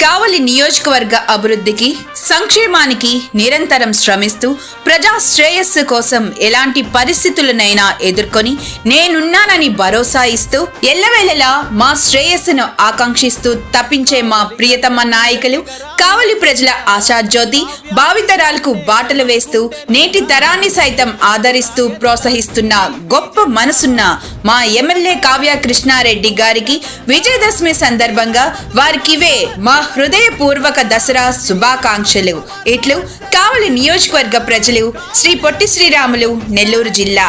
కావలి నియోజకవర్గ అభివృద్ధికి సంక్షేమానికి నిరంతరం శ్రమిస్తూ ప్రజా శ్రేయస్సు కోసం ఎలాంటి పరిస్థితులనైనా ఎదుర్కొని నేనున్నానని భరోసా ఇస్తూ ఎల్లవేళలా మా శ్రేయస్సును ఆకాంక్షిస్తూ తప్పించే మా ప్రియతమ నాయకులు కావలి ప్రజల ఆశాజ్యోతి భావితరాలకు బాటలు వేస్తూ నేటి తరాన్ని సైతం ఆదరిస్తూ ప్రోత్సహిస్తున్న గొప్ప మనసున్న మా ఎమ్మెల్యే కావ్య కృష్ణారెడ్డి గారికి విజయదశమి సందర్భంగా వారికివే మా హృదయపూర్వక దసరా శుభాకాంక్షలు. ఇట్లు కావలి నియోజకవర్గ ప్రజలు శ్రీ పొట్టి శ్రీరాములు నెల్లూరు జిల్లా.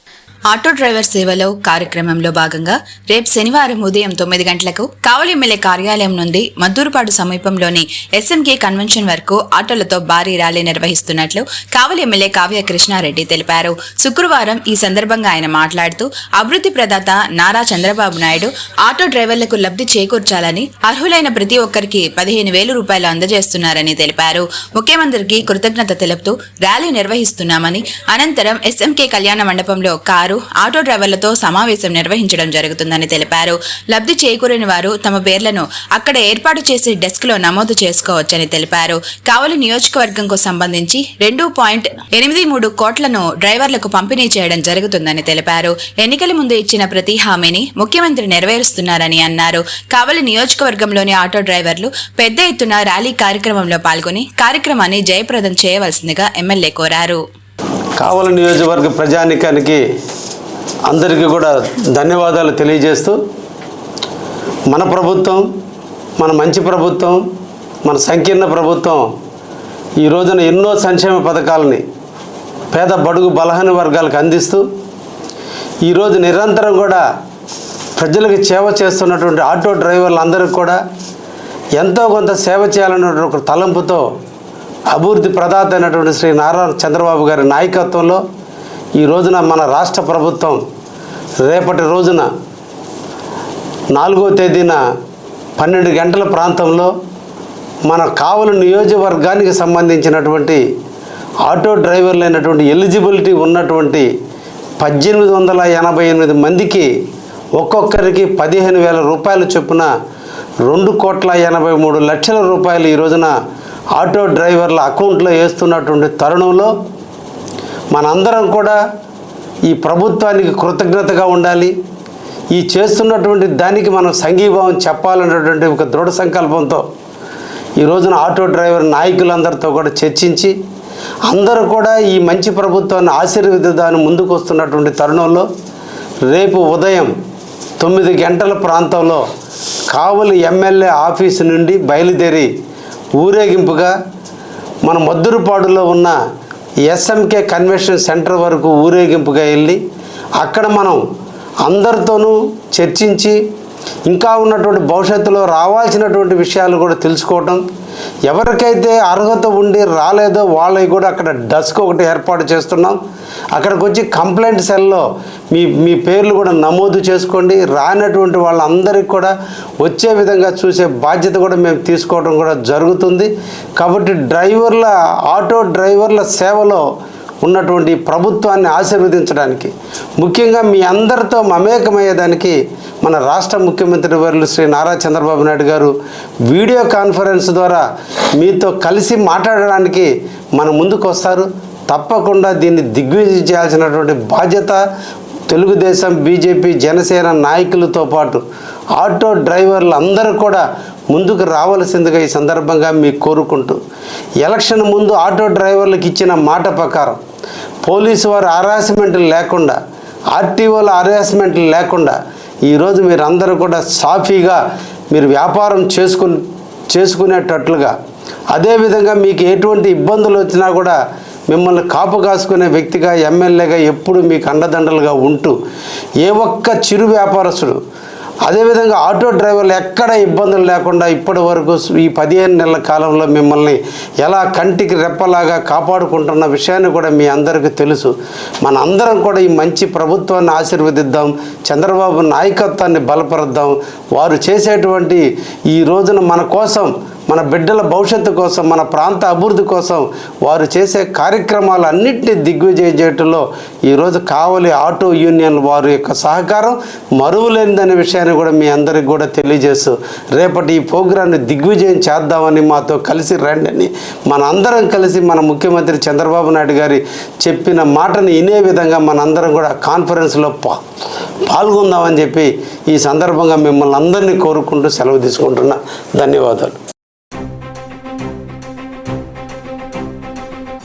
ఆటో డ్రైవర్ సేవలో కార్యక్రమంలో భాగంగా రేపు శనివారం ఉదయం తొమ్మిది గంటలకు కావలి ఎమ్మెల్యే కార్యాలయం నుండి మద్దూరుపాడు సమీపంలోని ఎస్ఎంకే కన్వెన్షన్ వరకు ఆటోలతో భారీ ర్యాలీ నిర్వహిస్తున్నట్లు కావలి ఎమ్మెల్యే కావ్య కృష్ణారెడ్డి తెలిపారు. శుక్రవారం ఈ సందర్భంగా ఆయన మాట్లాడుతూ అభివృద్ధి ప్రదాత నారా చంద్రబాబు నాయుడు ఆటో డ్రైవర్లకు లబ్ధి చేకూర్చాలని అర్హులైన ప్రతి ఒక్కరికి పదిహేను వేలు రూపాయలు అందజేస్తున్నారని తెలిపారు. ముఖ్యమంత్రికి కృతజ్ఞత తెలుపుతూ ర్యాలీ నిర్వహిస్తున్నామని అనంతరం ఎస్ఎంకే కళ్యాణ మండపంలో కారు ఆటో డ్రైవర్లతో సమావేశం నిర్వహించడం జరుగుతుందని తెలిపారు. లబ్ధి చేకూరని వారు తమ పేర్లను అక్కడ ఏర్పాటు చేసే డెస్క్లో నమోదు చేసుకోవచ్చని తెలిపారు. కావలి నియోజకవర్గంకు సంబంధించి రెండు పాయింట్ ఎనిమిది మూడు కోట్లను డ్రైవర్లకు పంపిణీ చేయడం జరుగుతుందని తెలిపారు. ఎన్నికల ముందు ఇచ్చిన ప్రతి హామీని ముఖ్యమంత్రి నెరవేరుస్తున్నారని అన్నారు. కావలి నియోజకవర్గంలోని ఆటో డ్రైవర్లు పెద్ద ఎత్తున ర్యాలీ కార్యక్రమంలో పాల్గొని కార్యక్రమాన్ని జయప్రదం చేయవలసిందిగా ఎమ్మెల్యే కోరారు. కావల నియోజకవర్గ ప్రజానికానికి అందరికీ కూడా ధన్యవాదాలు తెలియజేస్తూ మన ప్రభుత్వం మన మంచి ప్రభుత్వం మన సంకీర్ణ ప్రభుత్వం ఈ రోజున ఎన్నో సంక్షేమ పథకాలని పేద బడుగు బలహీన వర్గాలకు అందిస్తూ ఈరోజు నిరంతరం కూడా ప్రజలకు సేవ చేస్తున్నటువంటి ఆటో డ్రైవర్లందరికీ కూడా ఎంతో కొంత సేవ చేయాలన్నటువంటి ఒక తలంపుతో అభివృద్ధి ప్రదాత అయినటువంటి శ్రీ నారా చంద్రబాబు గారి నాయకత్వంలో ఈ రోజున మన రాష్ట్ర ప్రభుత్వం రేపటి రోజున నాలుగో తేదీన పన్నెండు గంటల ప్రాంతంలో మన కావలి నియోజకవర్గానికి సంబంధించినటువంటి ఆటో డ్రైవర్లైనటువంటి ఎలిజిబిలిటీ ఉన్నటువంటి పద్దెనిమిది వందల ఎనభై ఎనిమిది మందికి ఒక్కొక్కరికి పదిహేను వేల రూపాయల చొప్పున రెండు కోట్ల ఎనభై మూడు లక్షల రూపాయలు ఈ రోజున ఆటో డ్రైవర్ల అకౌంట్లో వేస్తున్నటువంటి తరుణంలో మనందరం కూడా ఈ ప్రభుత్వానికి కృతజ్ఞతగా ఉండాలి. ఈ చేస్తున్నటువంటి దానికి మనం సంఘీభావం చెప్పాలనేటువంటి ఒక దృఢ సంకల్పంతో ఈ రోజున ఆటో డ్రైవర్ నాయకులందరితో కూడా చర్చించి అందరూ కూడా ఈ మంచి ప్రభుత్వాన్ని ఆశీర్వదిద్దాన్ని ముందుకు వస్తున్నటువంటి తరుణంలో రేపు ఉదయం తొమ్మిది గంటల ప్రాంతంలో కావలి ఎమ్మెల్యే ఆఫీసు నుండి బయలుదేరి ఊరేగింపుగా మన మద్దురుపాడులో ఉన్న ఎస్ఎంకే కన్వెన్షన్ సెంటర్ వరకు ఊరేగింపుగా వెళ్ళి అక్కడ మనం అందరితోనూ చర్చించి ఇంకా ఉన్నటువంటి భవిష్యత్తులో రావాల్సినటువంటి విషయాలు కూడా తెలుసుకోవటం. ఎవరికైతే అర్హత ఉండి రాలేదో వాళ్ళకి కూడా అక్కడ డస్క్ ఒకటి ఏర్పాటు చేస్తున్నాం. అక్కడికి వచ్చి కంప్లైంట్ సెల్లో మీ మీ పేర్లు కూడా నమోదు చేసుకోండి. రానటువంటి వాళ్ళందరికీ కూడా వచ్చే విధంగా చూసే బాధ్యత కూడా మేము తీసుకోవడం కూడా జరుగుతుంది. కాబట్టి డ్రైవర్ల ఆటో డ్రైవర్ల సేవలో ఉన్నటువంటి ప్రభుత్వాన్ని ఆశీర్వదించడానికి ముఖ్యంగా మీ అందరితో మమేకమయ్యేదానికి మన రాష్ట్ర ముఖ్యమంత్రి వర్యులు శ్రీ నారా చంద్రబాబు నాయుడు గారు వీడియో కాన్ఫరెన్స్ ద్వారా మీతో కలిసి మాట్లాడడానికి మన ముందుకు వస్తారు. తప్పకుండా దీన్ని దిగ్విజయం చేయాల్సినటువంటి బాధ్యత తెలుగుదేశం బీజేపీ జనసేన నాయకులతో పాటు ఆటో డ్రైవర్లు అందరూ కూడా ముందుకు రావాల్సిందిగా ఈ సందర్భంగా మీకు కోరుకుంటూ ఎలక్షన్ ముందు ఆటో డ్రైవర్లకు ఇచ్చిన మాట ప్రకారం పోలీసు వారు హరాస్మెంట్లు లేకుండా ఆర్టీఓల హరాస్మెంట్లు లేకుండా ఈరోజు మీరు అందరూ కూడా సాఫీగా మీరు వ్యాపారం చేసుకుని చేసుకునేటట్లుగా. అదేవిధంగా మీకు ఎటువంటి ఇబ్బందులు వచ్చినా కూడా మిమ్మల్ని కాపు కాసుకునే వ్యక్తిగా ఎమ్మెల్యేగా ఎప్పుడు మీకు అండదండలుగా ఉంటూ ఏ ఒక్క చిరు వ్యాపారస్తుడు అదేవిధంగా ఆటో డ్రైవర్లు ఎక్కడ ఇబ్బందులు లేకుండా ఇప్పటి వరకు ఈ పదిహేను నెలల కాలంలో మిమ్మల్ని ఎలా కంటికి రెప్పలాగా కాపాడుకుంటున్న విషయాన్ని కూడా మీ అందరికీ తెలుసు. మన అందరం కూడా ఈ మంచి ప్రభుత్వాన్ని ఆశీర్వదిద్దాం. చంద్రబాబు నాయకత్వాన్ని బలపరుద్దాం. వారు చేసేటువంటి ఈ రోజున మన కోసం మన బిడ్డల భవిష్యత్తు కోసం మన ప్రాంత అభివృద్ధి కోసం వారు చేసే కార్యక్రమాలు అన్నింటినీ దిగ్విజయం చేయటంలో ఈరోజు కావలి ఆటో యూనియన్ వారి యొక్క సహకారం మరువులేనిదనే విషయాన్ని కూడా మీ అందరికి కూడా తెలియజేస్తూ రేపటి ఈ ప్రోగ్రాన్ని దిగ్విజయం చేద్దామని మాతో కలిసి రండి అని మన అందరం కలిసి మన ముఖ్యమంత్రి చంద్రబాబు నాయుడు గారి చెప్పిన మాటని వినే విధంగా మనందరం కూడా కాన్ఫరెన్స్లో పా పాల్గొందామని చెప్పి ఈ సందర్భంగా మిమ్మల్ని అందరినీ కోరుకుంటూ సెలవు తీసుకుంటున్నా. ధన్యవాదాలు.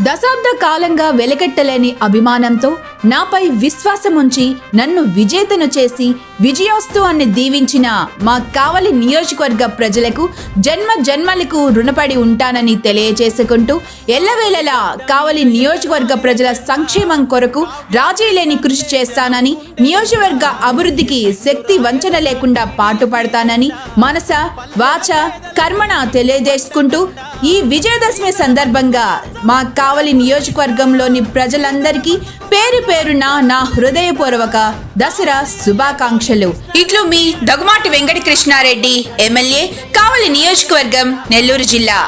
దశాబ్ద కాలంగా వెలకట్టలేని అభిమానంతో నాపై విశ్వాసముంచి నన్ను విజేతను చేసి విజయోస్తు అని దీవించిన మా కావలి నియోజకవర్గ ప్రజలకు జన్మ జన్మలకు రుణపడి ఉంటానని తెలియజేసుకుంటూ ఎల్లవేళలా కావలి నియోజకవర్గ ప్రజల సంక్షేమం కొరకు రాజీ లేని కృషి చేస్తానని నియోజకవర్గ అభివృద్ధికి శక్తి వంచన లేకుండా పాటుపడతానని మనస వాచ కర్మణ తెలియజేసుకుంటూ ఈ విజయదశమి సందర్భంగా మా కావలి నియోజకవర్గంలోని ప్రజలందరికీ పేరు పేరున నా హృదయపూర్వక దసరా శుభాకాంక్షలు. ఇట్లు మీ దగుమాటి వెంకట కృష్ణారెడ్డి ఎమ్మెల్యే కావలి నియోజకవర్గం నెల్లూరు జిల్లా.